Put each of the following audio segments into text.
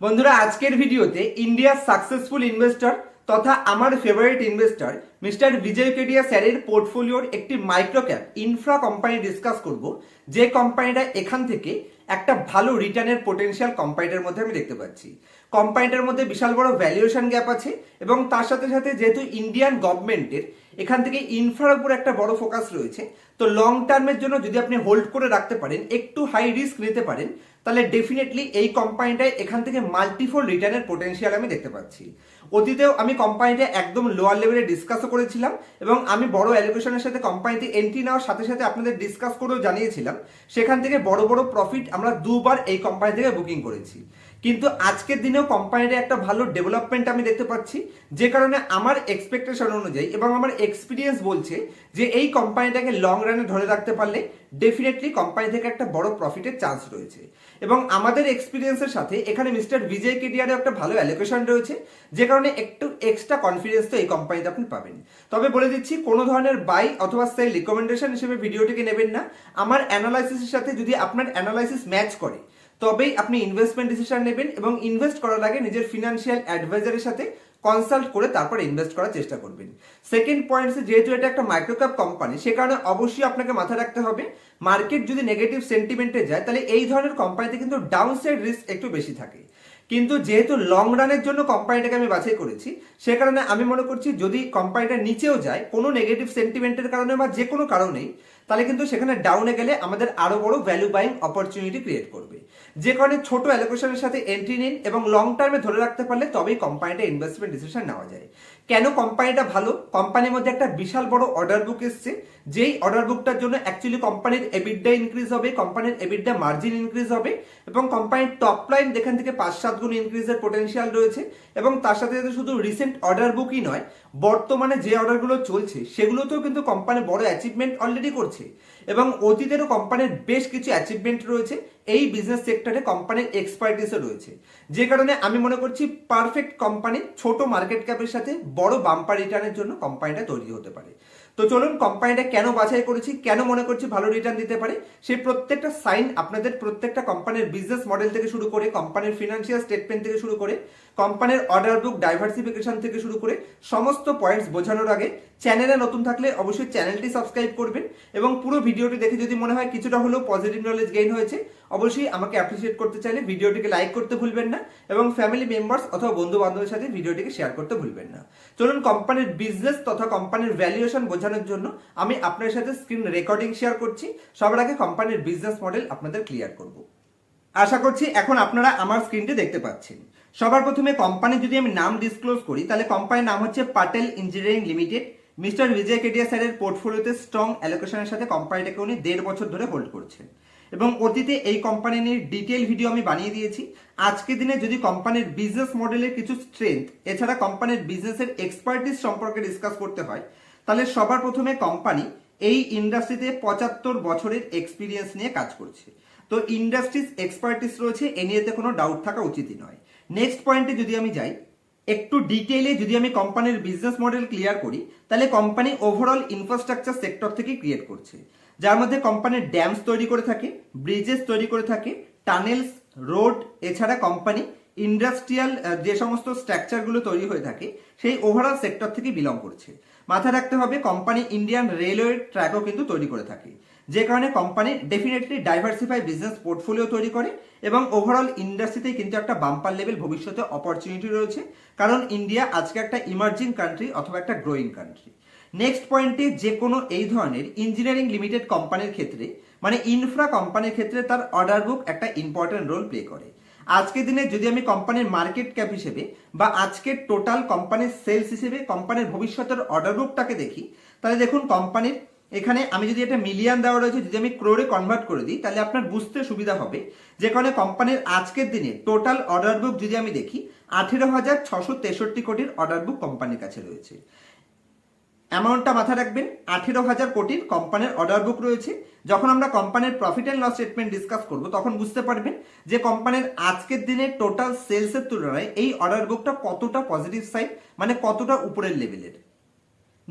বন্ধুরা, আজকের ভিডিওতে ইন্ডিয়ার সাকসেসফুল ইনভেস্টর তথা আমার favourite investor mister Vijay Kedia স্যারের পোর্টফোলিওর একটি micro cap infra company discuss করব। যে কোম্পানিটা এখান থেকে একটা ভালো রিটার্নের পোটেনশিয়াল কোম্পানিটার মধ্যে আমি দেখতে পাচ্ছি। কোম্পানিটার মধ্যে বিশাল বড় ভ্যালুয়েশন গ্যাপ আছে এবং তার সাথে সাথে যেহেতু ইন্ডিয়ান গভর্নমেন্টের এখান থেকে ইনফ্রার উপর একটা বড় ফোকাস রয়েছে, তো লং টার্মের জন্য যদি আপনি হোল্ড করে রাখতে পারেন, একটু হাই রিস্ক নিতে পারেন, তাহলে ডেফিনেটলি এই কোম্পানিটায় এখান থেকে মাল্টিফোল রিটার্নের পোটেনশিয়াল আমি দেখতে পাচ্ছি। অতীতেও আমি কোম্পানিটা একদম লোয়ার লেভেলে ডিসকাসও করেছিলাম এবং আমি বড় অ্যালোকেশনের সাথে কোম্পানিতে এন্ট্রি নেওয়ার সাথে সাথে আপনাদের ডিসকাস করেও জানিয়েছিলাম, সেখান থেকে বড় বড় প্রফিট আমরা দুবার এই কোম্পানি থেকে বুকিং করেছি। কিন্তু আজকের দিনেও কোম্পানির একটা ভালো ডেভেলপমেন্ট আমি দেখতে পাচ্ছি, যে কারণে আমার এক্সপেকটেশন অনুযায়ী এবং আমার এক্সপিরিয়েন্স বলছে যে এই কোম্পানিটাকে লং রানে ধরে রাখতে পারলে ডেফিনেটলি কোম্পানি থেকে একটা বড় প্রফিটের চান্স রয়েছে। এবং আমাদের এক্সপিরিয়েন্সের সাথে এখানে মিস্টার বিজয় কেডিয়ারও একটা ভালো অ্যালোকেশন রয়েছে, যে কারণে একটু এক্সট্রা কনফিডেন্স তো এই কোম্পানিতে আপনি পাবেন। তবে বলে দিচ্ছি, কোনো ধরনের বাই অথবা সেল রিকমেন্ডেশন হিসেবে ভিডিওটিকে নেবেন না। আমার অ্যানালাইসিসের সাথে যদি আপনার অ্যানালাইসিস ম্যাচ করে তবেই আপনি ইনভেস্টমেন্ট ডিসিশন নেবেন এবং ইনভেস্ট করার আগে নিজের ফিনান্সিয়াল অ্যাডভাইজারের সাথে কনসাল্ট করে তারপর ইনভেস্ট করার চেষ্টা করবেন। সেকেন্ড পয়েন্ট যেহেতু এটা একটা মাইক্রোক্যাপ কোম্পানি সে কারণে অবশ্যই আপনাকে মাথায় রাখতে হবে মার্কেট যদি নেগেটিভ সেন্টিমেন্টে যায়, তাহলে এই ধরনের কোম্পানিতে কিন্তু ডাউন সাইড রিস্ক একটু বেশি থাকে। কিন্তু যেহেতু লং রানের জন্য কোম্পানিটাকে আমি বাছাই করেছি, সে কারণে আমি মনে করছি যদি কোম্পানিটা নিচেও যায়, কোনো নেগেটিভ সেন্টিমেন্টের কারণে বা যে কোনো কারণেই, তাহলে কিন্তু সেখানে ডাউনে গেলে আমাদের আরও বড় ভ্যালু বাইং অপরচুনিটি ক্রিয়েট করবে। যে কারণে ছোট অ্যালোকেশনের সাথে এন্ট্রি নিন এবং লং টার্মে ধরে রাখতে পারলে তবেই কোম্পানিটা ইনভেস্টমেন্ট ডিসিশন নেওয়া যায়। কেন কোম্পানিটা ভালো? কোম্পানির মধ্যে একটা বিশাল বড় অর্ডার বুক এসছে। যেই অর্ডার বুকটার জন্য অ্যাকচুয়ালি কোম্পানির এবিডা ইনক্রিজ হবে, কোম্পানির এবিডা মার্জিন ইনক্রিজ হবে এবং কোম্পানির টপ লাইন যেখান থেকে পাঁচ সাত গুণ ইনক্রিজের পোটেনশিয়াল রয়েছে এবং তার সাথে সাথে শুধু রিসেন্ট অর্ডার বুকই নয়, বর্তমানে যে অর্ডারগুলো চলছে, সেগুলোতেও কিন্তু কোম্পানি বড় অ্যাচিভমেন্ট অলরেডি করছে। এবং অতীতেরও কোম্পানির বেশ কিছু অ্যাচিভমেন্ট রয়েছে। এই বিজনেস সেক্টরে কোম্পানির এক্সপার্টিসও রয়েছে। যে কারণে আমি মনে করছি পারফেক্ট কোম্পানি ছোট মার্কেট ক্যাপের সাথে বড় বাম্পার রিটার্নের জন্য কোম্পানিটা তৈরি হতে পারে। তো চলুন কোম্পানিটা কেন বাছাই করেছি, কেন মনে করছি ভালো রিটার্ন দিতে পারে, সেই প্রত্যেকটা সাইন আপনাদের প্রত্যেকটা কোম্পানির বিজনেস মডেল থেকে শুরু করে কোম্পানির ফিনান্সিয়াল স্টেটমেন্ট থেকে শুরু করে কোম্পানির অর্ডার বুক ডাইভার্সিফিকেশন থেকে শুরু করে, সমস্ত পয়েন্টস বোঝানোর আগে চ্যানেলে নতুন থাকলে অবশ্যই চ্যানেলটি সাবস্ক্রাইব করবেন এবং পুরো ভিডিওটি দেখে যদি মনে হয় কিছুটা হলেও পজিটিভ নলেজ গেইন হয়েছে, অবশ্যই আমাকে অ্যাপ্রিসিয়েট করতে চাইলে ভিডিওটিকে লাইক করতে ভুলবেন না এবং ফ্যামিলি মেম্বার্স অথবা বন্ধু বান্ধবের সাথে ভিডিওটিকে শেয়ার করতে ভুলবেন না। চলুন কোম্পানির বিজনেস তথা কোম্পানির ভ্যালুয়েশন বোঝানোর জন্য আমি আপনার সাথে স্ক্রিন রেকর্ডিং শেয়ার করছি। সবার আগে কোম্পানির বিজনেস মডেল আপনাদের ক্লিয়ার করব। আশা করছি এখন আপনারা আমার স্ক্রিনটি দেখতে পাচ্ছেন। সবার প্রথমে কোম্পানি যদি আমি নাম ডিসক্লোজ করি, তাহলে কোম্পানির নাম হচ্ছে Patel engineering limited mister Vijay Kedia স্যারের পোর্টফোলিওতে স্ট্রং অ্যালোকেশনের সাথে কোম্পানিটাকে উনি দেড় বছর ধরে হোল্ড করছেন। এবং অতীতে এই কোম্পানি নিয়ে ডিটেল ভিডিও আমি বানিয়ে দিয়েছি। আজকের দিনে যদি কোম্পানির বিজনেস মডেলের কিছু স্ট্রেংথ এছাড়া কোম্পানির বিজনেসের এক্সপার্টিস সম্পর্কে ডিসকাস করতে হয়, তাহলে সবার প্রথমে কোম্পানি এই ইন্ডাস্ট্রিতে পঁচাত্তর বছরের এক্সপিরিয়েন্স নিয়ে কাজ করছে। তো ইন্ডাস্ট্রিজ এক্সপার্টিস রয়েছে, এ নিয়েতে কোনো ডাউট থাকা উচিতই নয়। নেক্সট পয়েন্টে যদি আমি যাই একটু ডিটেইলে যদি আমি কোম্পানির বিজনেস মডেল ক্লিয়ার করি, তাহলে কোম্পানি ওভারঅল ইনফ্রাস্ট্রাকচার সেক্টর থেকে ক্রিয়েট করছে। যার মধ্যে কোম্পানির ড্যামস তৈরি করে থাকে ব্রিজেস তৈরি করে থাকে টানেলস রোড এছাড়া কোম্পানি ইন্ডাস্ট্রিয়াল যে সমস্ত স্ট্রাকচারগুলো তৈরি হয়ে থাকে, সেই ওভারঅল সেক্টর থেকে বিলং করছে। মাথায় রাখতে হবে কোম্পানি ইন্ডিয়ান রেলওয়ে ট্র্যাকও কিন্তু তৈরি করে থাকে। যে কারণে company definitely diversify business portfolio তৈরি করে এবং ওভারঅল ইন্ডাস্ট্রিতে কিন্তু একটা বাম্পার লেভেল ভবিষ্যতে অপরচুনিটি রয়েছে। কারণ ইন্ডিয়া আজকে একটা ইমার্জিং কান্ট্রি অথবা একটা গ্রোয়িং কান্ট্রি নেক্সট পয়েন্টে যে কোনো এই ধরনের ইঞ্জিনিয়ারিং লিমিটেড কোম্পানির ক্ষেত্রে মানে ইনফ্রা কোম্পানির ক্ষেত্রে তার অর্ডার বুক একটা ইম্পর্টেন্ট রোল প্লে করে। আজকের দিনে যদি আমি কোম্পানির মার্কেট ক্যাপ হিসেবে বা আজকের টোটাল কোম্পানির সেলস হিসেবে কোম্পানির ভবিষ্যতের অর্ডার বুকটাকে দেখি, তাহলে দেখুন কোম্পানির এখানে আমি যদি এটা মিলিয়ন দেওয়া রয়েছে, যদি আমি ক্রোরে কনভার্ট করে দিই, তাহলে আপনার বুঝতে সুবিধা হবে যে কারণে কোম্পানির আজকের দিনে টোটাল অর্ডার বুক যদি আমি দেখি, আঠেরো হাজার ছশো তেষট্টি কোটির অর্ডার বুক কোম্পানির কাছে রয়েছে। অ্যামাউন্টটা মাথায় রাখবেন, আঠেরো হাজার কোটির কোম্পানির অর্ডার বুক রয়েছে। যখন আমরা কোম্পানির profit and loss statement discuss করব, তখন বুঝতে পারবেন যে কোম্পানির আজকের দিনে টোটাল সেলসের তুলনায় এই অর্ডার বুকটা কতটা পজিটিভ সাইড মানে কতটা উপরের লেভেলের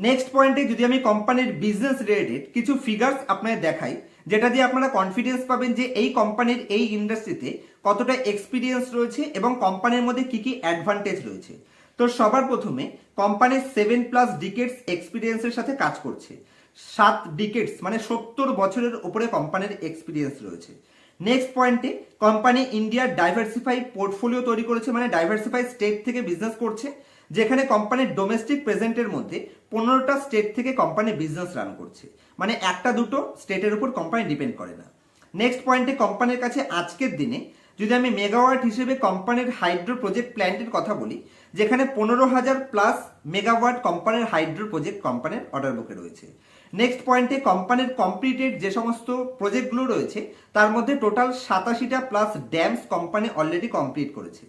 নেক্সট পয়েন্টে যদি আমি কোম্পানির বিজনেস রিলেটেড কিছু ফিগার্স আপনাদের দেখাই, যেটা দিয়ে আপনারা কনফিডেন্স পাবেন যে এই কোম্পানির এই ইন্ডাস্ট্রিতে কতটা এক্সপিরিয়েন্স রয়েছে এবং কোম্পানির মধ্যে কি কি অ্যাডভান্টেজ রয়েছে। তো সবার প্রথমে কোম্পানির সেভেন প্লাস ডিকেটস এক্সপিরিয়েন্সের সাথে কাজ করছে। সাত ডিকেটস মানে সত্তর বছরের উপরে কোম্পানির এক্সপিরিয়েন্স রয়েছে। নেক্সট পয়েন্টে কোম্পানি ইন্ডিয়ার ডাইভার্সিফাই পোর্টফোলিও তৈরি করেছে মানে ডাইভার্সিফাই স্টেট থেকে বিজনেস করছে। যেখানে কোম্পানির ডোমেস্টিক প্রেজেন্টের মধ্যে পনেরোটা স্টেট থেকে কোম্পানি বিজনেস রান করছে। মানে একটা দুটো স্টেটের উপর কোম্পানি ডিপেন্ড করে না। নেক্সট পয়েন্টে কোম্পানির কাছে আজকের দিনে যদি আমি মেগাওয়াট হিসেবে কোম্পানির হাইড্রো প্রজেক্ট প্ল্যান্টের কথা বলি, যেখানে পনেরো হাজার প্লাস মেগাওয়াট কোম্পানির হাইড্রো প্রজেক্ট কোম্পানির অর্ডার বুকে রয়েছে। নেক্সট পয়েন্টে কোম্পানির কমপ্লিটেড যে সমস্ত প্রজেক্টগুলো রয়েছে, তার মধ্যে total সাতাশিটা plus dams company already complete করেছে।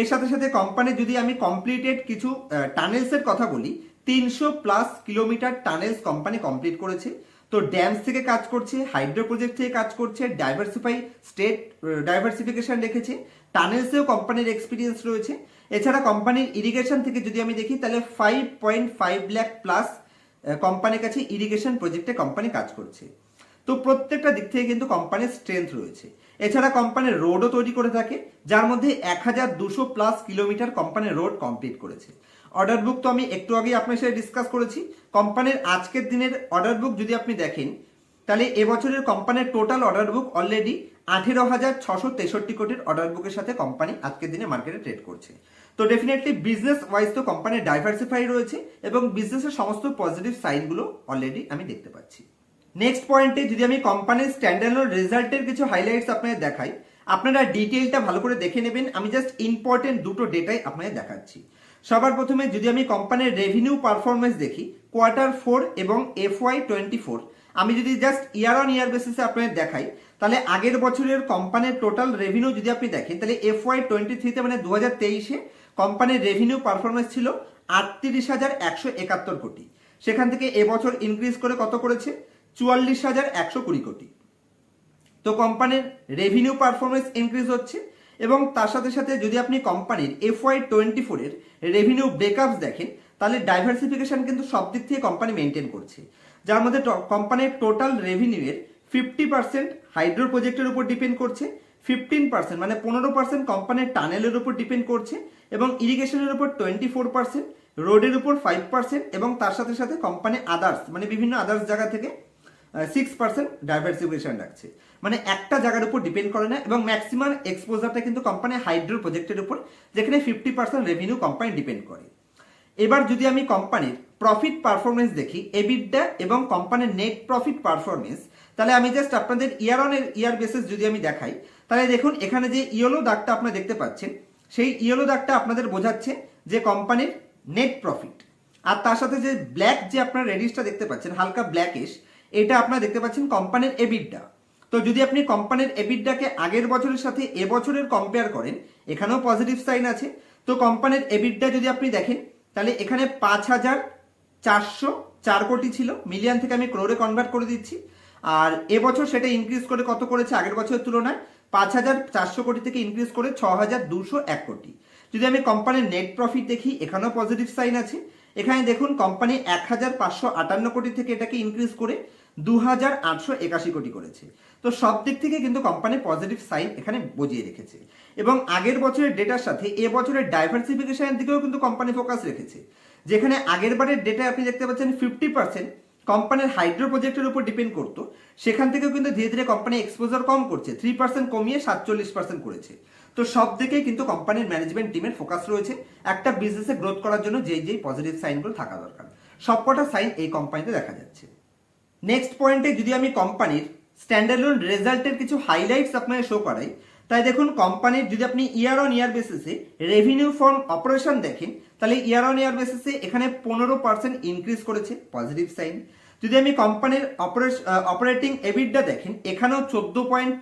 এর সাথে সাথে কোম্পানি যদি আমি কমপ্লিটেড কিছু টানেলসের কথা বলি, তিনশো plus kilometre tunnels company complete করেছে। তো ড্যামস থেকে কাজ করছে হাইড্রো প্রজেক্ট থেকে কাজ করছে ডাইভার্সিফাই স্টেট ডাইভার্সিফিকেশন রেখেছে। টানেলসেও কোম্পানির এক্সপিরিয়েন্স রয়েছে। এছাড়া কোম্পানির ইরিগেশন থেকে যদি আমি দেখি, তাহলে five point five lakh plus কোম্পানির কাছে ইরিগেশন প্রজেক্টে কোম্পানি কাজ করছে। তো প্রত্যেকটা দিক থেকে কিন্তু কোম্পানির স্ট্রেংথ রয়েছে। এছাড়া কোম্পানির রোডও তৈরি করে থাকে, যার মধ্যে এক হাজার দুশো প্লাস কিলোমিটার কোম্পানির রোড কমপ্লিট করেছে। অর্ডার বুক তো আমি একটু আগে আপনার সাথে ডিসকাস করেছি। কোম্পানির আজকের দিনের অর্ডার বুক যদি আপনি দেখেন, তাহলে এবছরের কোম্পানির টোটাল অর্ডার বুক অলরেডি আঠেরো হাজার ছশো তেষট্টি কোটির অর্ডার বুকের সাথে কোম্পানি আজকের দিনে মার্কেটে ট্রেড করছে। তো ডেফিনেটলি বিজনেস ওয়াইজ তো কোম্পানির ডাইভার্সিফাই রয়েছে এবং বিজনেসের সমস্ত পজিটিভ সাইনগুলো অলরেডি আমি দেখতে পাচ্ছি। নেক্সট পয়েন্টে যদি আমি কোম্পানির স্ট্যান্ডার্ড রেজাল্টের কিছু হাইলাইটস আপনাদের দেখাই, আপনারা ডিটেইলটা ভালো করে দেখে নেবেন। আমি জাস্ট ইম্পর্টেন্ট দুটো ডেটাই আপনাদের দেখাচ্ছি। সবার প্রথমে যদি আমি কোম্পানির রেভিনিউ পারফরমেন্স দেখি কোয়ার্টার ফোর এবং এফ ওয়াই টোয়েন্টি ফোর আমি যদি জাস্ট ইয়ার অন ইয়ার বেসিসে আপনাদের দেখাই, তাহলে আগের বছরের কোম্পানির টোটাল রেভিনিউ যদি আপনি দেখেন, তাহলে এফ ওয়াই টোয়েন্টি থ্রিতে মানে দু হাজার তেইশে কোম্পানির রেভিনিউ পারফরমেন্স ছিল আটত্রিশ হাজার একশো একাত্তর কোটি। সেখান থেকে এবছর ইনক্রিজ করে কত করেছে? চুয়াল্লিশ হাজার একশো কুড়ি কোটি। তো কোম্পানির রেভিনিউ পারফরমেন্স ইনক্রিজ হচ্ছে এবং তার সাথে সাথে যদি আপনি কোম্পানির এফ ওয়াই টোয়েন্টি ফোরের রেভিনিউ ব্রেকআপস দেখেন, তাহলে ডাইভার্সিফিকেশন কিন্তু সব দিক থেকে কোম্পানি মেনটেন করছে। যার মধ্যে কোম্পানির টোটাল রেভিনিউয়ের ফিফটি পার্সেন্ট হাইড্রো প্রজেক্টের উপর ডিপেন্ড করছে ফিফটিন পার্সেন্ট মানে পনেরো পার্সেন্ট কোম্পানির টানেলের উপর ডিপেন্ড করছে এবং ইরিগেশনের উপর টোয়েন্টি ফোর পার্সেন্ট রোডের উপর ফাইভ পার্সেন্ট এবং তার সাথে সাথে কোম্পানি আদার্স মানে বিভিন্ন আদার্স জায়গা থেকে সিক্স পার্সেন্ট ডাইভার্সিফিকেশন রাখছে। মানে একটা জায়গার উপর ডিপেন্ড করে না এবং ম্যাক্সিমাম এক্সপোজারটা কিন্তু কোম্পানি হাইড্রো প্রজেক্টের উপর, যেখানে fifty percent revenue company depend করে। এবার যদি আমি কোম্পানির প্রফিট পারফরমেন্স দেখি এবিডা এবং কোম্পানির নেট প্রফিট পারফরমেন্স তাহলে আমি জাস্ট আপনাদের ইয়ার অন ইয়ার বেসিস যদি আমি দেখাই, তাহলে দেখুন এখানে যে ইয়েলো দাগটা আপনারা দেখতে পাচ্ছেন, সেই ইয়েলো দাগটা আপনাদের বোঝাচ্ছে যে কোম্পানির নেট প্রফিট আর তার সাথে যে ব্ল্যাক যে আপনারা রেডিসটা দেখতে পাচ্ছেন, হালকা ব্ল্যাকিশ এটা আপনারা দেখতে পাচ্ছেন কোম্পানির এবিডা তো যদি আপনি কোম্পানির এবিডাকে আগের বছরের সাথে এবছরের কম্পেয়ার করেন, এখানেও পজিটিভ সাইন আছে। তো কোম্পানির এবিডা যদি আপনি দেখেন, তাহলে এখানে পাঁচ হাজার চারশো চার কোটি ছিল মিলিয়ন থেকে আমি ক্রোরে কনভার্ট করে দিচ্ছি। আর এবছর সেটা ইনক্রিজ করে কত করেছে আগের বছরের তুলনায়? পাঁচ হাজার চারশো কোটি থেকে ইনক্রিজ করে ছ হাজার দুশো এক কোটি। যদি আমি কোম্পানির নেট প্রফিট দেখি, এখানেও পজিটিভ সাইন আছে। এখানে দেখুন কোম্পানি এক হাজার পাঁচশো আটান্ন কোটি থেকে এটাকে ইনক্রিজ করে দু হাজার আটশো একাশি কোটি করেছে। তো সব দিক থেকে কিন্তু কোম্পানি পজিটিভ সাইন এখানে বজিয়ে রেখেছে। এবং আগের বছরের ডেটার সাথে এ বছরের ডাইভার্সিফিকেশনের দিকেও কিন্তু কোম্পানি ফোকাস রেখেছে। যেখানে আগের বারের ডেটা আপনি দেখতে পাচ্ছেন ফিফটি পার্সেন্ট কোম্পানির হাইড্রো প্রজেক্টের উপর ডিপেন্ড করতো। সেখান থেকেও কিন্তু ধীরে ধীরে কোম্পানি এক্সপোজার কম করছে থ্রি পার্সেন্ট কমিয়ে সাতচল্লিশ পার্সেন্ট করেছে। তো সব দিকেই কিন্তু কোম্পানির ম্যানেজমেন্ট টিমের ফোকাস রয়েছে। একটা বিজনেসে গ্রোথ করার জন্য যেই যেই পজিটিভ সাইনগুলো থাকা দরকার। সবকটা সাইন এই কোম্পানিতে দেখা যাচ্ছে। নেক্সট পয়েন্টে যদি আমি কোম্পানির স্ট্যান্ডার্ড রেজাল্টের কিছু হাইলাইটস আপনাকে শো করাই, তাই দেখুন কোম্পানির যদি আপনি ইয়ার অন ইয়ার বেসিসে রেভিনিউ ফর্ম অপারেশন দেখেন, তাহলে ইয়ার অন ইয়ার বেসিসে এখানে পনেরো পার্সেন্ট ইনক্রিজ করেছে পজিটিভ সাইন যদি আমি কোম্পানির অপারেটিং এবিডটা দেখেন, এখানেও চোদ্দ পয়েন্ট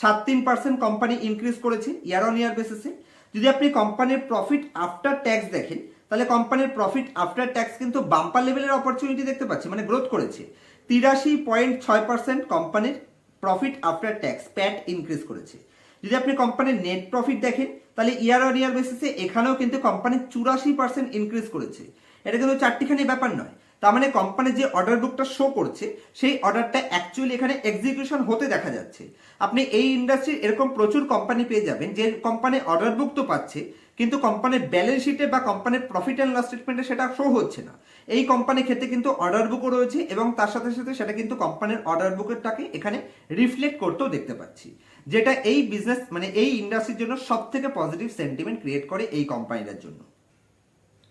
সাত তিন পার্সেন্ট কোম্পানি ইনক্রিজ করেছে ইয়ার অন ইয়ার বেসিসে যদি আপনি কোম্পানির প্রফিট আফটার ট্যাক্স দেখেন তাহলে কোম্পানির প্রফিট আফটার ট্যাক্স কিন্তু বাম্পার লেভেলের অপরচুনিটি দেখতে পাচ্ছি মানে গ্রোথ করেছে। তিরাশি পয়েন্ট ছয় পার্সেন্ট কোম্পানির profit after tax PAT increase করেছে। যদি আপনি কোম্পানির নেট প্রফিট দেখেন, তাহলে ইয়ার অন ইয়ার বেসিসে এখানেও কিন্তু কোম্পানি চুরাশি পার্সেন্ট ইনক্রিজ করেছে। এটা কিন্তু চারটিখানি ব্যাপার নয়। তার মানে কোম্পানির যে অর্ডার বুকটা শো করছে, সেই অর্ডারটা অ্যাকচুয়ালি এখানে এক্সিকিউশন হতে দেখা যাচ্ছে। আপনি এই ইন্ডাস্ট্রির এরকম প্রচুর কোম্পানি পেয়ে যাবেন, যে কোম্পানি অর্ডার বুক তো পাচ্ছে কিন্তু কোম্পানির ব্যালেন্স শিটে বা কোম্পানির প্রফিট অ্যান্ড লস স্টেটমেন্টে সেটা শো হচ্ছে না। এই কোম্পানির ক্ষেত্রে কিন্তু অর্ডার বুকও রয়েছে এবং তার সাথে সাথে সেটা কিন্তু কোম্পানির অর্ডার বুকেরটাকে এখানে রিফ্লেক্ট করতেও দেখতে পাচ্ছি। যেটা এই বিজনেস মানে এই ইন্ডাস্ট্রির জন্য সব থেকে পজিটিভ সেন্টিমেন্ট ক্রিয়েট করে এই কোম্পানিটার জন্য।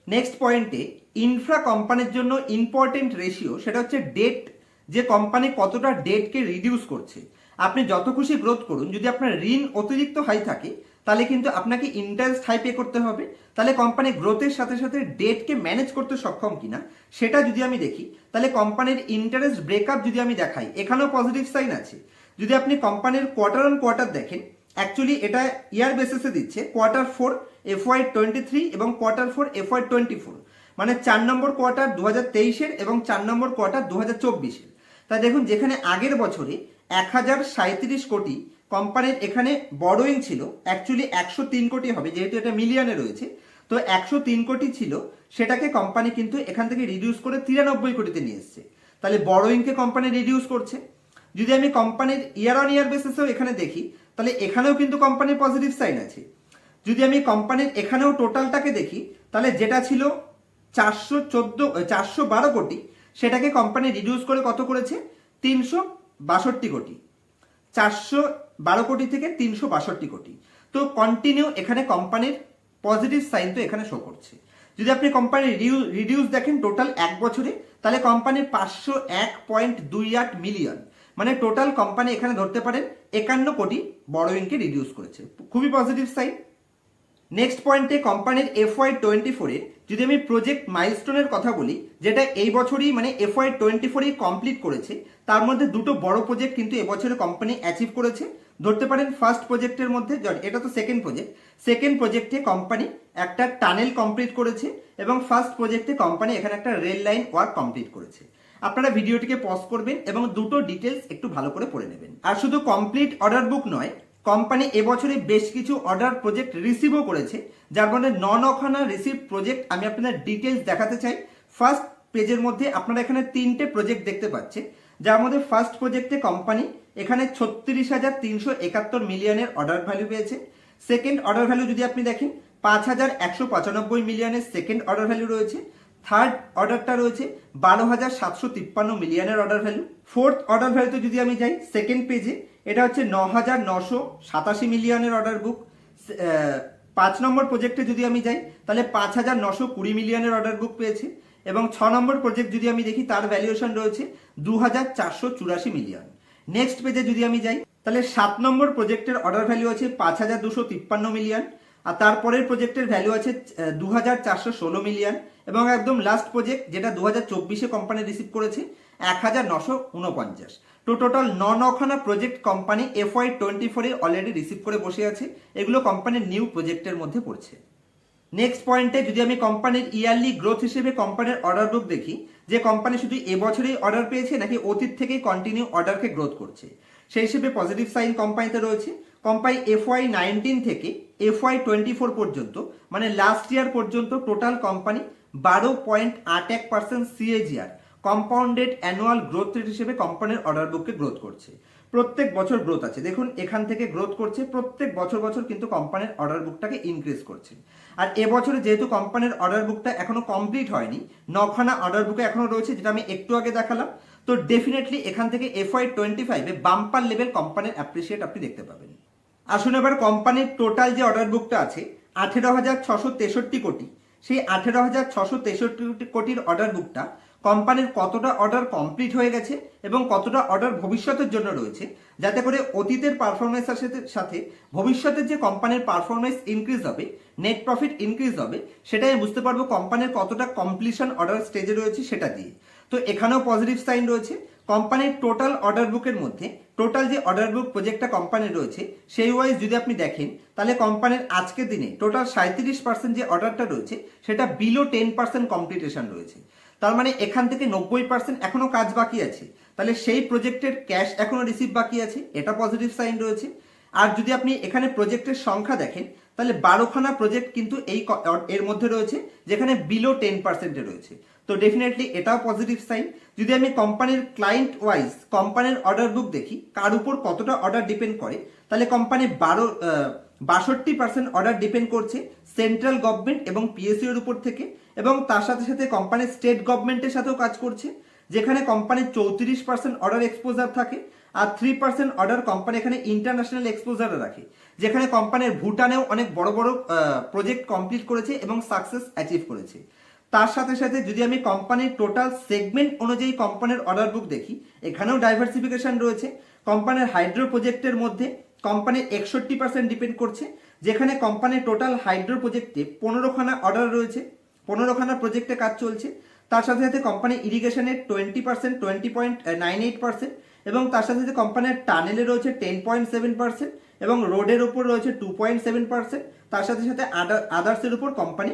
নেক্সট পয়েন্টে ইনফ্রা কোম্পানির জন্য ইম্পর্টেন্ট রেশিও সেটা হচ্ছে ডেট যে কোম্পানি কতটা ডেটকে রিডিউস করছে। আপনি যত খুশি গ্রোথ করুন, যদি আপনার ঋণ অতিরিক্ত হাই থাকে তাহলে কিন্তু আপনাকে ইন্টারেস্ট হাই পে করতে হবে। তাহলে কোম্পানি গ্রোথের সাথে সাথে ডেটকে ম্যানেজ করতে সক্ষম কিনা, সেটা যদি আমি দেখি, তাহলে কোম্পানির ইন্টারেস্ট ব্রেকআপ যদি আমি দেখাই, এখানেও পজিটিভ সাইন আছে। যদি আপনি কোম্পানির কোয়ার্টার অন কোয়ার্টার দেখেন অ্যাকচুয়ালি এটা ইয়ার বেসিসে দিচ্ছে quarter four F Y twenty three এবং quarter four F Y twenty four মানে চার নম্বর কোয়ার্টার দু হাজার তেইশের এবং চার নম্বর কোয়ার্টার দু হাজার চব্বিশের। তাই দেখুন, যেখানে আগের বছরে এক হাজার সাঁত্রিশ কোটি কোম্পানির এখানে বড়োইং ছিল অ্যাকচুয়ালি একশো তিন কোটি হবে, যেহেতু এটা মিলিয়নে রয়েছে, তো একশো তিন কোটি ছিল, সেটাকে কোম্পানি কিন্তু এখান থেকে রিডিউস করে তিরানব্বই কোটিতে নিয়ে এসছে। তাহলে বড়োইংকে কোম্পানি রিডিউস করছে। যদি আমি কোম্পানির ইয়ার অন ইয়ার বেসিসেও এখানে দেখি, তাহলে এখানেও কিন্তু কোম্পানির পজিটিভ সাইন আছে। যদি আমি কোম্পানির এখানেও টোটালটাকে দেখি, তাহলে যেটা ছিল চারশো চোদ্দ চারশো বারো কোটি, সেটাকে কোম্পানি রিডিউস করে কত করেছে? তিনশো বাষট্টি কোটি। চারশো বারো কোটি থেকে তিনশো বাষট্টি কোটি। তো কন্টিনিউ এখানে কোম্পানির পজিটিভ সাইন তো এখানে শো করছে। যদি আপনি কোম্পানির রিডিউস দেখেন টোটাল এক বছরে, তাহলে কোম্পানির পাঁচশো এক পয়েন্ট দুই আট মিলিয়ন মানে টোটাল কোম্পানি এখানে ধরতে পারেন একান্ন কোটি বড়োইংকে রিডিউস করেছে। খুবই পজিটিভ সাইন নেক্সট পয়েন্টে কোম্পানির এফ ওয়াই টোয়েন্টি ফোরে যদি আমি প্রজেক্ট মাইলস্টোনের কথা বলি, যেটা এই বছরই মানে এফ ওয়াই টোয়েন্টি ফোরেই কমপ্লিট করেছে, তার মধ্যে দুটো বড় প্রজেক্ট কিন্তু এবছরে কোম্পানি অ্যাচিভ করেছে। ধরতে পারেন ফার্স্ট প্রজেক্টের মধ্যে এটা তো সেকেন্ড প্রজেক্ট সেকেন্ড প্রজেক্টে কোম্পানি একটা টানেল কমপ্লিট করেছে এবং ফার্স্ট প্রজেক্টে কোম্পানি এখানে একটা রেল লাইন ওয়ার্ক কমপ্লিট করেছে। আপনারা ভিডিওটিকে পজ করবেন এবং দুটো ডিটেলস একটু ভালো করে পড়ে নেবেন। আর শুধু কমপ্লিট অর্ডার বুক নয় কোম্পানি এবছরে বেশ কিছু অর্ডার প্রজেক্ট রিসিভও করেছে। যার মধ্যে ন নখানা রিসিভ প্রজেক্ট আমি আপনাদের ডিটেলস দেখাতে চাই। ফার্স্ট পেজের মধ্যে আপনারা এখানে তিনটে প্রজেক্ট দেখতে পাচ্ছেন। যার মধ্যে ফার্স্ট প্রজেক্টে কোম্পানি, এখানে ছত্রিশ হাজার তিনশো একাত্তর মিলিয়নের অর্ডার ভ্যালু পেয়েছে। সেকেন্ড অর্ডার ভ্যালু যদি আপনি দেখেন, পাঁচ হাজার একশো পঁচানব্বই মিলিয়নের সেকেন্ড অর্ডার ভ্যালু রয়েছে। থার্ড অর্ডারটা রয়েছে, বারো হাজার সাতশো তিপ্পান্ন মিলিয়নের অর্ডার ভ্যালু ফোর্থ অর্ডার ভ্যালুতে যদি আমি যাই সেকেন্ড পেজে এটা হচ্ছে ন হাজার নশো সাতাশি মিলিয়নের অর্ডার বুক পাঁচ নম্বর প্রজেক্টে যদি আমি যাই, তাহলে পাঁচ হাজার নশো কুড়ি মিলিয়নের অর্ডার বুক পেয়েছে এবং ছ নম্বর প্রজেক্ট যদি আমি দেখি, তার ভ্যালুয়েশন রয়েছে দু হাজার চারশো চুরাশি মিলিয়ন। নেক্সট পেজে যদি আমি যাই, তাহলে সাত নম্বর প্রজেক্টের অর্ডার ভ্যালু আছে পাঁচ হাজার দুশো তিপ্পান্ন মিলিয়ন আর তারপরের প্রজেক্টের ভ্যালু আছে দু হাজার চারশো ষোলো মিলিয়ন এবং একদম লাস্ট প্রজেক্ট যেটা দু হাজার চব্বিশে কোম্পানি রিসিভ করেছে এক হাজার নশো উনপঞ্চাশ। তো টোটাল ন নখানা project company F Y twenty ফোরে অলরেডি রিসিভ করে বসে আছে। এগুলো কোম্পানির নিউ প্রজেক্টের মধ্যে পড়ছে। নেক্সট পয়েন্টে যদি আমি কোম্পানির ইয়ারলি গ্রোথ হিসেবে কোম্পানির অর্ডার বুক দেখি, যে কোম্পানি শুধু এবছরেই অর্ডার পেয়েছে নাকি অতীত থেকেই কন্টিনিউ অর্ডারকে গ্রোথ করছে? সেই হিসেবে পজিটিভ সাইন কোম্পানিতে রয়েছে। কোম্পানি এফ ওয়াই নাইনটিন থেকে এফ ওয়াই টোয়েন্টি ফোর পর্যন্ত মানে লাস্ট ইয়ার পর্যন্ত টোটাল কোম্পানি বারো পয়েন্ট আট এক percent CAGR compounded annual growth rate হিসেবে কোম্পানির অর্ডার বুককে গ্রোথ করছে। প্রত্যেক বছর গ্রোথ আছে। দেখুন, এখান থেকে গ্রোথ করছে, প্রত্যেক বছর বছর কিন্তু কোম্পানির অর্ডার বুকটাকে ইনক্রিজ করছে। আর এবছরে যেহেতু কোম্পানির অর্ডার বুকটা এখনও কমপ্লিট হয়নি, নখানা অর্ডার বুকে এখনও রয়েছে, যেটা আমি একটু আগে দেখালাম, তো ডেফিনেটলি এখান থেকে এফ ওয়াই টোয়েন্টি ফাইভে বাম্পার লেভেল কোম্পানির অ্যাপ্রিসিয়েট আপনি দেখতে পাবেন। আসুন এবার কোম্পানির টোটাল যে অর্ডার বুকটা আছে, আঠেরো হাজার ছশো তেষট্টি কোটি, সেই আঠেরো হাজার ছশো তেষট্টি কোটির অর্ডার বুকটা কোম্পানির কতটা অর্ডার কমপ্লিট হয়ে গেছে এবং কতটা অর্ডার ভবিষ্যতের জন্য রয়েছে, যাতে করে অতীতের পারফরমেন্সের সাথে সাথে ভবিষ্যতের যে কোম্পানির পারফরমেন্স ইনক্রিজ হবে নেট প্রফিট ইনক্রিজ হবে, সেটাই বুঝতে পারব কোম্পানির কতটা কমপ্লিশন অর্ডার স্টেজে রয়েছে সেটা দিয়ে। তো এখানেও পজিটিভ সাইন রয়েছে, কোম্পানির টোটাল অর্ডার বুকের মধ্যে টোটাল যে অর্ডার বুক প্রজেক্টটা কোম্পানির রয়েছে, সেই ওয়াইজ যদি আপনি দেখেন, তাহলে কোম্পানির আজকের দিনে টোটাল সাঁত্রিশ পার্সেন্ট যে অর্ডারটা রয়েছে, সেটা বিলো টেন পার্সেন্ট কমপ্লিটেশন রয়েছে। তার মানে এখান থেকে নব্বই পার্সেন্ট এখনও কাজ বাকি আছে। তাহলে সেই প্রজেক্টের ক্যাশ এখনও রিসিভ বাকি আছে, এটা পজিটিভ সাইন রয়েছে। আর যদি আপনি এখানে প্রজেক্টের সংখ্যা দেখেন, তাহলে বারোখানা প্রজেক্ট কিন্তু এই এর মধ্যে রয়েছে, যেখানে বিলো টেন পার্সেন্টে রয়েছে। তো ডেফিনেটলি এটাও পজিটিভ সাইন যদি আমি কোম্পানির ক্লায়েন্ট ওয়াইজ কোম্পানির অর্ডার বুক দেখি, কার উপর কতটা অর্ডার ডিপেন্ড করে, তাহলে কোম্পানি বারো বাষট্টি পার্সেন্ট অর্ডার ডিপেন্ড করছে সেন্ট্রাল গভর্নমেন্ট এবং পিএসইউ এর উপর থেকে। এবং তার সাথে সাথে কোম্পানি স্টেট গভর্নমেন্টের সাথেও কাজ করছে, যেখানে কোম্পানির চৌত্রিশ পার্সেন্ট অর্ডার এক্সপোজার থাকে আর থ্রি পার্সেন্ট অর্ডার কোম্পানি এখানে ইন্টারন্যাশনাল এক্সপোজার রাখে, যেখানে কোম্পানির ভুটানেও অনেক বড় বড় প্রজেক্ট কমপ্লিট করেছে এবং সাকসেস অ্যাচিভ করেছে। তার সাথে সাথে যদি আমি কোম্পানির টোটাল সেগমেন্ট অনুযায়ী কোম্পানির অর্ডার বুক দেখি, এখানেও ডাইভার্সিফিকেশন রয়েছে। কোম্পানির হাইড্রো প্রজেক্টের মধ্যে কোম্পানির একষট্টি পার্সেন্ট ডিপেন্ড করছে, যেখানে কোম্পানির টোটাল হাইড্রো প্রজেক্টে পনেরোখানা অর্ডার রয়েছে। পনেরোখানা প্রজেক্টে কাজ চলছে। তার সাথে সাথে কোম্পানি ইরিগেশনের twenty percent twenty point nine eight percent এবং তার সাথে সাথে কোম্পানির টানেলে রয়েছে টেন পয়েন্ট সেভেন পার্সেন্ট এবং রোডের উপর রয়েছে টু পয়েন্ট সেভেন পার্সেন্ট তার সাথে সাথে আদার্সের উপর company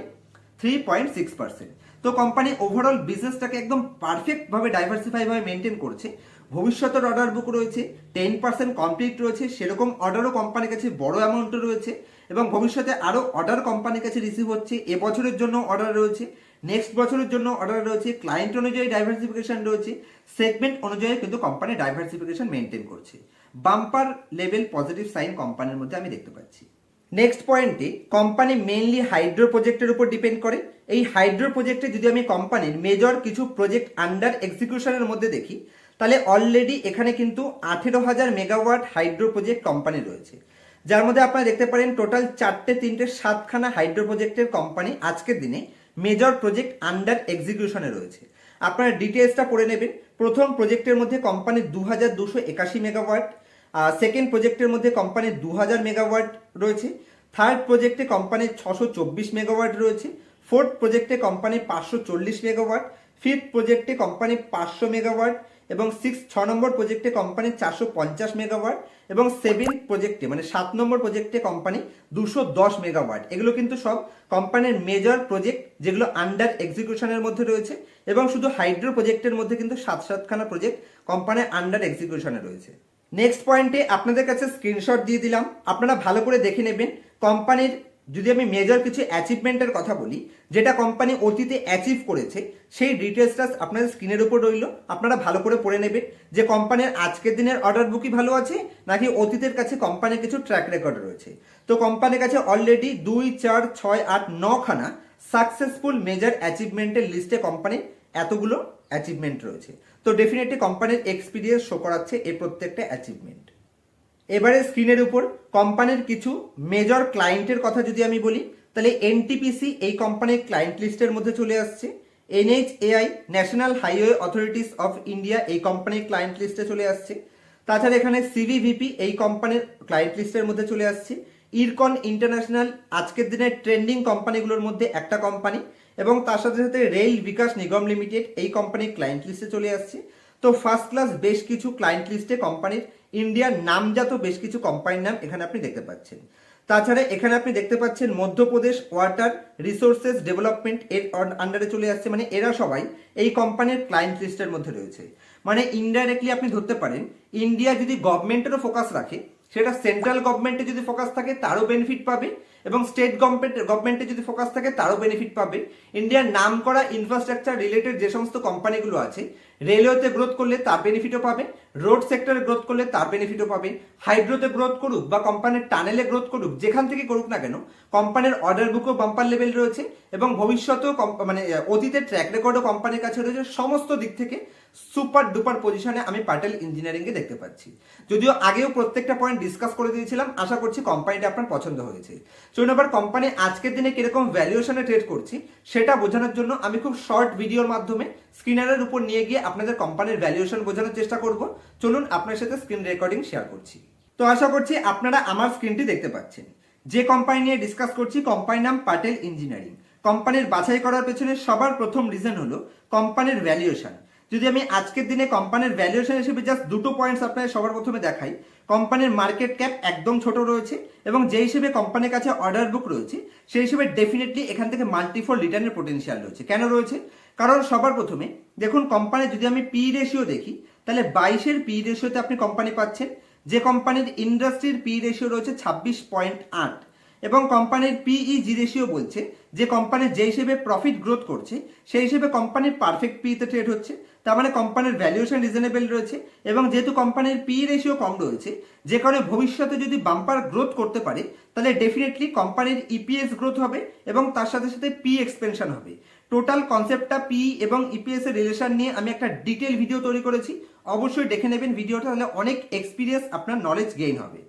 three point six percent তো কোম্পানি ওভারঅল বিজনেসটাকে একদম পারফেক্ট ভাবে ডাইভার্সিফাই ভাবে মেনটেন করছে। ভবিষ্যতের অর্ডার বুক রয়েছে টেন পার্সেন্ট কমপ্লিট রয়েছে, সেরকম অর্ডারও কোম্পানির কাছে বড় অ্যামাউন্টে রয়েছে এবং ভবিষ্যতে আরও অর্ডার কোম্পানির কাছে রিসিভ হচ্ছে এবছরের জন্য অর্ডার রয়েছে নেক্সট বছরের জন্য অর্ডার রয়েছে ক্লায়েন্ট অনুযায়ী ডাইভার্সিফিকেশন রয়েছে সেগমেন্ট অনুযায়ী কিন্তু কোম্পানি ডাইভার্সিফিকেশন মেনটেন করছে। বাম্পার লেভেল পজিটিভ সাইন কোম্পানির মধ্যে আমি দেখতে পাচ্ছি। নেক্সট পয়েন্টে কোম্পানি মেইনলি হাইড্রো প্রজেক্টের উপর ডিপেন্ড করে। এই হাইড্রো প্রজেক্টে যদি আমি কোম্পানির মেজর কিছু প্রজেক্ট আন্ডার এক্সিকিউশনের মধ্যে দেখি তাহলে অলরেডি এখানে কিন্তু আঠেরো হাজার মেগাওয়াট হাইড্রো প্রজেক্ট কোম্পানি রয়েছে। যার মধ্যে আপনারা দেখতে পারেন টোটাল চারটে, তিনটে, সাতখানা হাইড্রো প্রজেক্টের কোম্পানি আজকের দিনে মেজর প্রজেক্ট আন্ডার এক্সিকিউশনে রয়েছে। আপনারা ডিটেলসটা পড়ে নেবেন। প্রথম প্রজেক্টের মধ্যে কোম্পানির দু হাজার দুশো একাশি মেগাওয়াট সেকেন্ড প্রজেক্টের মধ্যে কোম্পানির দু হাজার মেগাওয়াট রয়েছে থার্ড প্রজেক্টে কোম্পানির ছশো চব্বিশ মেগাওয়াট রয়েছে। ফোর্থ প্রজেক্টে কোম্পানির পাঁচশো চল্লিশ মেগাওয়াট ফিফথ প্রজেক্টে কোম্পানির পাঁচশো মেগাওয়াট এবং সিক্স ছ নম্বর প্রজেক্টে কোম্পানির চারশো পঞ্চাশ মেগাওয়াট এবং সেভেন প্রজেক্টে মানে সাত নম্বর প্রজেক্টে কোম্পানি দুশো দশ মেগাওয়াট এগুলো কিন্তু সব কোম্পানির মেজর প্রজেক্ট যেগুলো আন্ডার এক্সিকিউশনের মধ্যে রয়েছে এবং শুধু হাইড্রো প্রজেক্টের মধ্যে কিন্তু সাত সাতখানা প্রজেক্ট কোম্পানির আন্ডার এক্সিকিউশনে রয়েছে। নেক্সট পয়েন্টে আপনাদের কাছে স্ক্রিনশট দিয়ে দিলাম। আপনারা ভালো করে দেখে নেবেন কোম্পানির যদি আমি মেজর কিছু অ্যাচিভমেন্টের কথা বলি, যেটা কোম্পানি অতীতে অ্যাচিভ করেছে, সেই ডিটেলসটা আপনাদের স্ক্রিনের উপর রইল। আপনারা ভালো করে পড়ে নেবেন যে কোম্পানির আজকের দিনের অর্ডার বুকই ভালো আছে, নাকি অতীতের কাছে কোম্পানির কিছু ট্র্যাক রেকর্ড রয়েছে। তো কোম্পানির কাছে অলরেডি দুই, চার, ছয়, আট, নখানা সাকসেসফুল মেজর অ্যাচিভমেন্টের লিস্টে কোম্পানির এতগুলো অ্যাচিভমেন্ট রয়েছে। তো ডেফিনেটলি কোম্পানির এক্সপিরিয়েন্স শো করাচ্ছে এই প্রত্যেকটা অ্যাচিভমেন্ট এবারে স্ক্রিনের উপর কোম্পানির কিছু মেজর ক্লায়েন্টের কথা যদি আমি বলি, তাহলে এনটিপিসি এই কোম্পানির ক্লায়েন্ট লিস্টের মধ্যে চলে আসছে। NHAI national highway authorities of India এই কোম্পানির ক্লায়েন্ট লিস্টে চলে আসছে। তাছাড়া এখানে সিভিভিপি এই কোম্পানির ক্লায়েন্ট লিস্টের মধ্যে চলে আসছে। ইরকন ইন্টারন্যাশনাল আজকের দিনের ট্রেন্ডিং কোম্পানিগুলোর মধ্যে একটা কোম্পানি এবং তার সাথে সাথে রেল বিকাশ নিগম লিমিটেড এই কোম্পানির ক্লায়েন্ট লিস্টে চলে আসছে। তো ফার্স্ট ক্লাস বেশ কিছু ক্লায়েন্ট লিস্টে কোম্পানির ইন্ডিয়ার নামজাত বেশ কিছু কোম্পানির নাম এখানে আপনি দেখতে পাচ্ছেন। তাছাড়া এখানে আপনি দেখতে পাচ্ছেন মধ্যপ্রদেশ ওয়াটার রিসোর্সেস ডেভেলপমেন্ট এর আন্ডারে চলে আসছে। মানে এরা সবাই এই কোম্পানির ক্লায়েন্ট লিস্টের মধ্যে রয়েছে। মানে ইনডাইরেক্টলি আপনি ধরতে পারেন ইন্ডিয়া যদি গভর্নমেন্টেরও ফোকাস রাখে, সেটা সেন্ট্রাল গভর্নমেন্টে যদি ফোকাস থাকে, তারও বেনিফিট পাবে এবং স্টেট গভর্নমেন্ট গভর্নমেন্টে যদি ফোকাস থাকে, তারও বেনিফিট পাবে। ইন্ডিয়ার নাম করা ইনফ্রাস্ট্রাকচার রিলেটেড যে সমস্ত কোম্পানিগুলো আছে রেলওয়েতে গ্রোথ করলে তার বেনিফিটও পাবে রোড সেক্টরে গ্রোথ করলে তার বেনিফিটও পাবে হাইড্রোতে গ্রোথ করুক বা কোম্পানির টানেলে গ্রোথ করুক, যেখান থেকে করুক না কেন কোম্পানির অর্ডার বুকও বাম্পার লেভেল রয়েছে এবং ভবিষ্যতেও মানে অতীতের ট্র্যাক রেকর্ডও কোম্পানির কাছে রয়েছে, সমস্ত দিক থেকে সুপার ডুপার পজিশনে আমি পাটেল ইঞ্জিনিয়ারিংকে দেখতে পাচ্ছি। যদিও আগেও প্রত্যেকটা পয়েন্ট ডিসকাস করে দিয়েছিলাম, আশা করছি কোম্পানিটা আপনার পছন্দ হয়েছে। চলুন এবার কোম্পানি আজকের দিনে কীরকম ভ্যালুয়েশনে ট্রেড করছি, সেটা বোঝানোর জন্য আমি খুব শর্ট ভিডিওর মাধ্যমে স্ক্রিনারের উপর নিয়ে গিয়ে আপনাদের কোম্পানির ভ্যালুয়েশন বোঝানোর চেষ্টা করব। চলুন আপনার সাথে স্ক্রিন রেকর্ডিং শেয়ার করছি। তো আশা করছি আপনারা আমার স্ক্রিনটি দেখতে পাচ্ছেন। যে কোম্পানি নিয়ে ডিসকাস করছি কোম্পানির নাম পাটেল ইঞ্জিনিয়ারিং কোম্পানির বাছাই করার পেছনে সবার প্রথম রিজন হলো কোম্পানির ভ্যালুয়েশন যদি আমি আজকের দিনে কোম্পানির ভ্যালুয়েশন হিসেবে জাস্ট দুটো পয়েন্টস আপনাদের সবার প্রথমে দেখাই কোম্পানির মার্কেট ক্যাপ একদম ছোট রয়েছে এবং যে হিসেবে কোম্পানির কাছে অর্ডার বুক রয়েছে, সেই হিসেবে ডেফিনেটলি এখান থেকে মাল্টিফোল রিটার্নের পোটেনশিয়াল রয়েছে। কেন রয়েছে? কারণ সবার প্রথমে, দেখুন কোম্পানি যদি আমি পি রেশিও দেখি, তাহলে বাইশের পি রেশিওতে আপনি কোম্পানি পাচ্ছেন। যে কোম্পানির ইন্ডাস্ট্রির পি রেশিও রয়েছে ছাব্বিশ পয়েন্ট আট। এবং কোম্পানির পিইজি রেশিও বলছে, যে কোম্পানি যে হিসেবে প্রফিট গ্রোথ করছে, সেই হিসেবে কোম্পানির পারফেক্ট পিতে ট্রেড হচ্ছে। তার মানে কোম্পানির ভ্যালুয়েশন রিজনেবল রয়েছে। এবং যেহেতু কোম্পানির পি রেশিও কম রয়েছে, যে কারণে ভবিষ্যতে যদি বাম্পার গ্রোথ করতে পারে, তাহলে ডেফিনেটলি কোম্পানির ইপিএস গ্রোথ হবে এবং তার সাথে সাথে পি এক্সপেনশন হবে। টোটাল কনসেপ্টটা পি এবং ইপিএস এর রিলেশন নিয়ে আমি একটা ডিটেল ভিডিও তৈরি করেছি। অবশ্যই দেখে নেবেন ভিডিওটা তাহলে অনেক এক্সপিরিয়েন্স আপনার নলেজ গেইন হবে।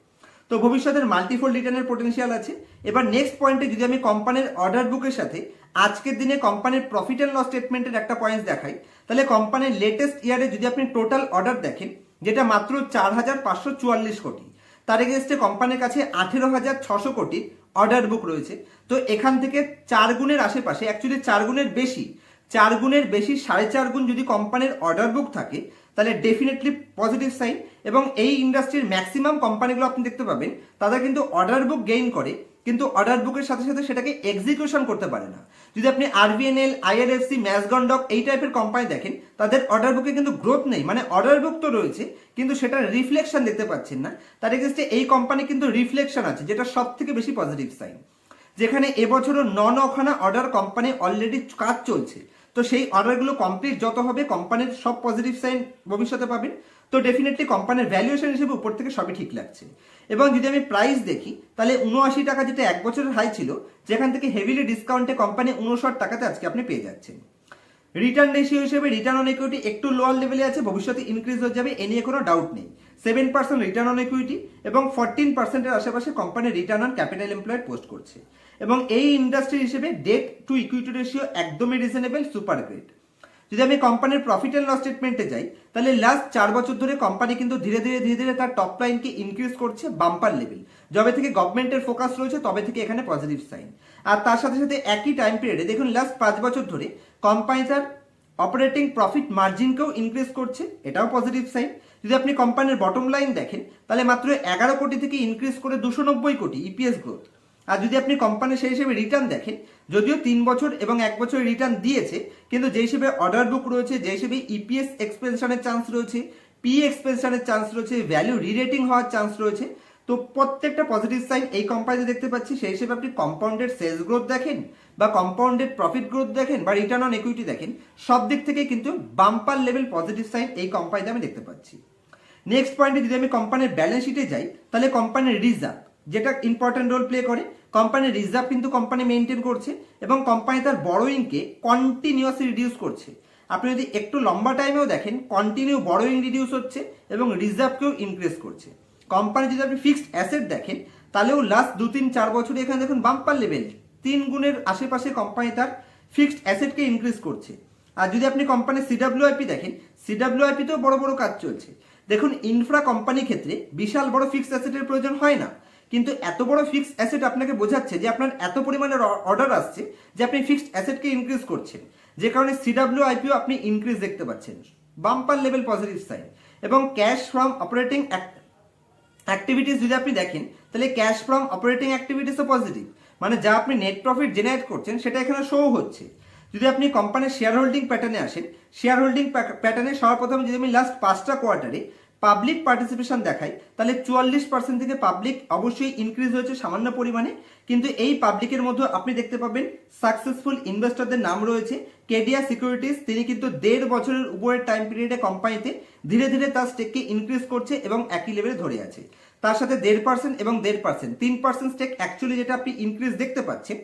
তো ভবিষ্যতের মাল্টিফোল রিটার্নের পোটেনশিয়াল আছে। এবার নেক্সট পয়েন্টে যদি আমি কোম্পানির অর্ডার বুকের সাথে আজকের দিনে কোম্পানির প্রফিট অ্যান্ড লস স্টেটমেন্টের একটা পয়েন্ট দেখাই, তাহলে কোম্পানির লেটেস্ট ইয়ারে যদি আপনি টোটাল অর্ডার দেখেন, যেটা মাত্র চার হাজার পাঁচশো চুয়াল্লিশ কোটি, তার এগেনস্টে কোম্পানির কাছে আঠেরো হাজার ছশো কোটি অর্ডার বুক রয়েছে। তো এখান থেকে চার গুণের আশেপাশে অ্যাকচুয়ালি চার গুণের বেশি, চার গুণের বেশি সাড়ে চার গুণ যদি কোম্পানির অর্ডার বুক থাকে তাহলে ডেফিনেটলি পজিটিভ সাইন এবং এই ইন্ডাস্ট্রির ম্যাক্সিমাম কোম্পানিগুলো আপনি দেখতে পাবেন, তারা কিন্তু অর্ডার বুক গেইন করে, কিন্তু অর্ডার বুকের সাথে সাথে সেটাকে এক্সিকিউশন করতে পারে না। যদি আপনি আরবিএনএল আইআরএফসি ম্যাসগন্ডক এই টাইপের কোম্পানি দেখেন, তাদের অর্ডার বুকে কিন্তু গ্রোথ নেই। মানে অর্ডার বুক তো রয়েছে, কিন্তু সেটা রিফ্লেকশন দেখতে পাচ্ছেন না। তার এগেস্টে এই কোম্পানি কিন্তু রিফ্লেকশন আছে, যেটা সব থেকে বেশি পজিটিভ সাইন যেখানে এবছরও ন নখানা অর্ডার কোম্পানি অলরেডি কাজ চলছে। তো সেই অর্ডারগুলো কমপ্লিট যত হবে কোম্পানির সব পজিটিভ সাইন ভবিষ্যতে পাবেন। তো ডেফিনেটলি কোম্পানির ভ্যালুয়েশন হিসেবে উপর থেকে সবই ঠিক লাগছে। এবং যদি আমি প্রাইস দেখি, তাহলে উনআশি টাকা যেটা এক বছরের হাই ছিল, যেখান থেকে হেভিলি ডিসকাউন্টে কোম্পানি উনষাট টাকাতে আজকে আপনি পেয়ে যাচ্ছেন। রিটার্ন রেশিও হিসেবে রিটার্ন অন ইকুইটি একটু লোয়ার লেভেলে আছে, ভবিষ্যতে ইনক্রিজ হয়ে যাবে, এ নিয়ে কোনো ডাউট নেই। Seven percent return on equity এবং ফোরটিন পার্সেন্টের আশেপাশে company return on capital employed post করছে। এবং এই ইন্ডাস্ট্রি হিসেবে ডেট টু ইকুইটি রেশিও একদমই রিজনেবল সুপার গ্রেট যদি আমি কোম্পানির প্রফিট অ্যান্ড লস স্টেটমেন্টে যাই, তাহলে লাস্ট চার বছর ধরে কোম্পানি কিন্তু ধীরে ধীরে ধীরে ধীরে তার টপ লাইনকে ইনক্রিজ করছে বাম্পার লেভেল যবে থেকে গভর্নমেন্টের ফোকাস রয়েছে, তবে থেকে এখানে পজিটিভ সাইন আর তার সাথে সাথে একই টাইম পিরিয়ডে দেখুন লাস্ট পাঁচ বছর ধরে কোম্পানি তার অপারেটিং প্রফিট মার্জিনকেও ইনক্রিজ করছে, এটাও পজিটিভ সাইন যদি আপনি কোম্পানির বটম লাইন দেখেন, তাহলে মাত্র এগারো কোটি থেকে ইনক্রিজ করে দুশো নব্বই কোটি ইপিএস গ্রোথ আর যদি আপনি কোম্পানি সেই হিসেবে রিটার্ন দেখেন, যদিও তিন বছর এবং এক বছর রিটার্ন দিয়েছে, কিন্তু যে হিসেবে অর্ডার বুক রয়েছে, যে হিসেবে ইপিএস এক্সপেনশনের চান্স রয়েছে পি এক্সপেনশনের চান্স রয়েছে ভ্যালু রিরেটিং হওয়ার চান্স রয়েছে, তো প্রত্যেকটা পজিটিভ সাইন এই কোম্পানিতে দেখতে পাচ্ছি, সেই হিসেবে আপনি কম্পাউন্ডেড সেলস গ্রোথ দেখেন, বা কম্পাউন্ডেড প্রফিট গ্রোথ দেখেন, বা রিটার্ন অন ইকুইটি দেখেন, সব দিক থেকে কিন্তু বাম্পার লেভেল পজিটিভ সাইন এই কোম্পানিতে আমি দেখতে পাচ্ছি। নেক্সট পয়েন্টে যদি আমি কোম্পানির ব্যালেন্স শিটে যাই, তাহলে কোম্পানির রিজার্ভ যেটা ইম্পর্টেন্ট রোল প্লে করে। কোম্পানির রিজার্ভ কিন্তু কোম্পানি মেনটেন করছে এবং কোম্পানি তার বড়োইংকে কন্টিনিউয়াসলি রিডিউস করছে। আপনি যদি একটু লম্বা টাইমেও দেখেন কন্টিনিউ বড়োইং রিডিউস হচ্ছে এবং রিজার্ভকেও ইনক্রিজ করছে। কোম্পানি যদি আপনি ফিক্সড অ্যাসেট দেখেন, তাহলেও লাস্ট দু তিন চার বছরে এখানে দেখুন বাম্পার লেভেল তিন গুণের আশেপাশে কোম্পানি তার ফিক্সড অ্যাসেটকে ইনক্রিজ করছে। আর যদি আপনি কোম্পানির সিডাব্লিউআইপি দেখেন সিডাব্লিউআইপিতেও বড় বড় কাজ চলছে। দেখুন ইনফ্রা কোম্পানির ক্ষেত্রে বিশাল বড় ফিক্সড অ্যাসেটের প্রয়োজন হয় না। কিন্তু এত বড় ফিক্সড অ্যাসেট আপনাকে বোঝাচ্ছে যে আপনার এত পরিমাণের অর্ডার আসছে যে আপনি ফিক্সড অ্যাসেটকে ইনক্রিজ করছেন। যে কারণে সিডাব্লিউ আইপিও আপনি ইনক্রিজ দেখতে পাচ্ছেন। বাম্পার লেভেল পজিটিভ সাইন এবং ক্যাশ ফ্রম অপারেটিং অ্যাক্টিভিটিস যদি আপনি দেখেন, তাহলে ক্যাশ ফ্রম অপারেটিং অ্যাক্টিভিটিসও পজিটিভ মানে যা আপনি নেট প্রফিট জেনারেট করছেন, সেটা এখানে শো হচ্ছে। যদি আপনি কোম্পানির শেয়ার হোল্ডিং প্যাটার্নে আসেন শেয়ার হোল্ডিং প্যাটার্নে সর্বপ্রথম যদি আমি লাস্ট পাঁচটা কোয়ার্টারে পাবলিক পার্টিসিপেশন দেখাই, তাহলে চুয়াল্লিশ পার্সেন্ট থেকে পাবলিক অবশ্যই ইনক্রিজ হয়েছে সামান্য পরিমাণে। কিন্তু এই পাবলিকের মধ্যে আপনি দেখতে পাবেন সাকসেসফুল ইনভেস্টরদের নাম রয়েছে কেডিয়া সিকিউরিটিস তিনি কিন্তু দেড় বছরের উপরের টাইম পিরিয়ডে কোম্পানিতে ধীরে ধীরে তার স্টেককে ইনক্রিজ করছে এবং একই লেভেলে ধরে আছে। তার সাথে দেড় পার্সেন্ট এবং দেড় পার্সেন্ট তিন পার্সেন্ট স্টেক অ্যাকচুয়ালি যেটা আপনি ইনক্রিজ দেখতে পাচ্ছেন,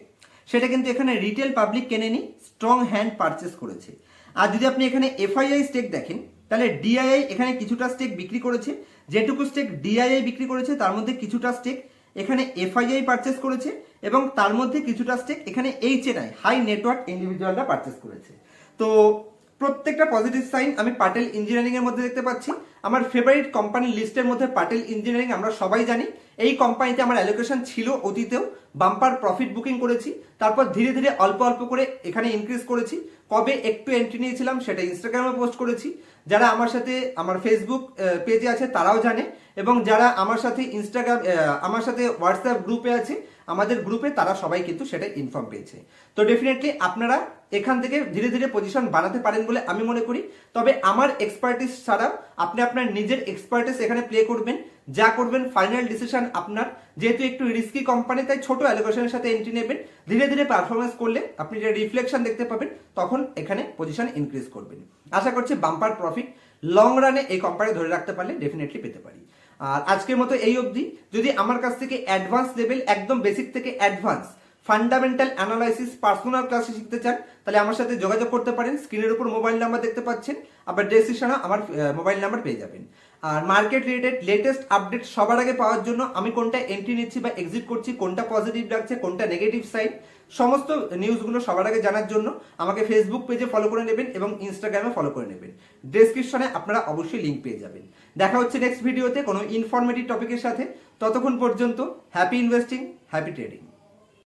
সেটা কিন্তু এখানে রিটেল পাবলিক কেনেনি স্ট্রং হ্যান্ড পারচেস করেছে। আর যদি আপনি এখানে এফআইআই স্টেক দেখেন তাহলে ডিআইআই এখানে কিছুটা স্টেক বিক্রি করেছে। যেটুকু স্টেক ডিআইআই বিক্রি করেছে, তার মধ্যে কিছুটা স্টেক এখানে এফআইআই পারচেস করেছে এবং তার মধ্যে কিছুটা স্টেক এখানে এইচএনআই হাই নেটওয়ার্ক ইন্ডিভিজুয়ালরা পারচেস করেছে। তো প্রত্যেকটা পজিটিভ সাইন আমি পাটেল ইঞ্জিনিয়ারিং এর মধ্যে দেখতে পাচ্ছি। আমার ফেভারিট কোম্পানির লিস্টের মধ্যে পাটেল ইঞ্জিনিয়ারিং আমরা সবাই জানি। এই কোম্পানিতে আমার অ্যালোকেশন ছিল অতীতেও। বাম্পার প্রফিট বুকিং করেছি। তারপর ধীরে ধীরে অল্প অল্প করে এখানে ইনক্রিজ করেছি। কবে একটু এন্ট্রি নিয়েছিলাম সেটা ইনস্টাগ্রামে পোস্ট করেছি। যারা আমার সাথে আমার ফেসবুক পেজে আছে তারাও জানে এবং যারা আমার সাথে ইনস্টাগ্রাম আমার সাথে হোয়াটসঅ্যাপ গ্রুপে আছে, আমাদের গ্রুপে তারা সবাই কিন্তু সেটা ইনফর্ম পেয়েছে। তো ডেফিনেটলি আপনারা এখান থেকে ধীরে ধীরে পজিশন বানাতে পারেন বলে আমি মনে করি। তবে আমার এক্সপার্টিস ছাড়াও আপনি আপনার নিজের এক্সপার্টিস এখানে প্লে করবেন, যা করবেন ফাইনাল ডিসিশন আপনার যেহেতু একটু রিস্কি কোম্পানি তাই ছোট অ্যালোকেশনের সাথে এন্ট্রি নেবেন। ধীরে ধীরে পারফরমেন্স করলে আপনি যে রিফ্লেকশন দেখতে পাবেন, তখন এখানে পজিশন ইনক্রিজ করবেন। আশা করছি বাম্পার প্রফিট লং রানে এই কোম্পানি ধরে রাখতে পারলে ডেফিনেটলি পেতে পারি। আর আজকের মতো এই অবধি। যদি আমার কাছ থেকে অ্যাডভান্স লেভেল একদম বেসিক থেকে অ্যাডভান্স ফান্ডামেন্টাল অ্যানালাইসিস পার্সোনাল ক্লাসে শিখতে চান, তাহলে আমার সাথে যোগাযোগ করতে পারেন। স্ক্রিনের উপর মোবাইল নাম্বার দেখতে পাচ্ছেন। আবার ডেসক্রিপশনে আমার মোবাইল নাম্বার পেয়ে যাবেন। আর মার্কেট রিলেটেড লেটেস্ট আপডেট সবার আগে পাওয়ার জন্য আমি কোনটা এন্ট্রি নিচ্ছি বা এক্সিট করছি, কোনটা পজিটিভ লাগছে, কোনটা নেগেটিভ সাইড সমস্ত নিউজগুলো সবার আগে জানার জন্য আমাকে ফেসবুক পেজে ফলো করে নেবেন এবং ইনস্টাগ্রামে ফলো করে নেবেন। ডেসক্রিপশনে আপনারা অবশ্যই লিঙ্ক পেয়ে যাবেন। দেখা হচ্ছে নেক্সট ভিডিওতে কোনো ইনফরমেটিভ টপিকের সাথে। ততক্ষণ পর্যন্ত হ্যাপি ইনভেস্টিং হ্যাপি ট্রেডিং